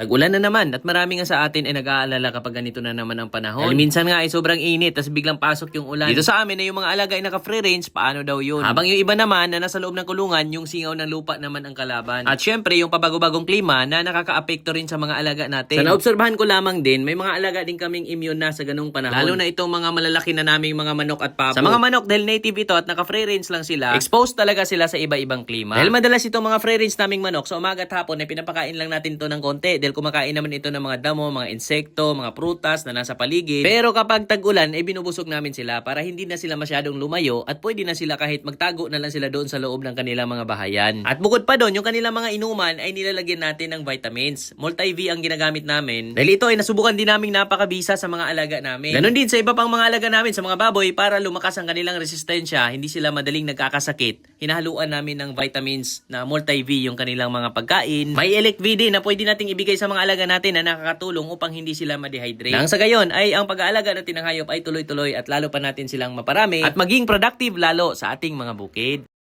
Tag-ulan na naman at marami nga sa atin ay nag-aalala kapag ganito na naman ang panahon. Dahil minsan nga ay sobrang init tapos biglang pasok yung ulan. Dito sa amin na yung mga alaga ay naka-free range, paano daw yun? Habang yung iba naman na nasa loob ng kulungan, yung singaw ng lupa naman ang kalaban. At syempre yung pabago-bagong klima na nakaka-apekto rin sa mga alaga natin. Sa naobserbahan ko lamang din, may mga alaga din kaming immune na sa ganung panahon. Lalo na itong mga malalaki na naming mga manok at papo. Sa mga manok, dahil native ito at naka-free range lang sila, exposed talaga sila sa iba-ibang klima. Dahil madalas itong mga free range naming manok, sa umaga at hapon ay pinapakain lang natin to ng konti. Dahil kumakain naman ito ng mga damo, mga insekto, mga prutas na nasa paligid. Pero kapag tag-ulan, ay binubusog namin sila para hindi na sila masyadong lumayo at pwede na sila kahit magtago na lang sila doon sa loob ng kanilang mga bahayan. At bukod pa doon, yung kanilang mga inuman ay nilalagyan natin ng vitamins. Multi-V ang ginagamit namin. Dahil ito ay nasubukan din naming napakabisa sa mga alaga namin. Ganon din sa iba pang mga alaga namin, sa mga baboy, para lumakas ang kanilang resistensya, hindi sila madaling nagkakasakit. Hinahaluan namin ng vitamins na multi-V yung kanilang mga pagkain. May Elect V din na pwede nating ibigay sa mga alaga natin na nakakatulong upang hindi sila ma-dehydrate. Nang sa gayon ay ang pag-aalaga natin ng hayop ay tuloy-tuloy at lalo pa natin silang maparami at maging productive lalo sa ating mga bukid.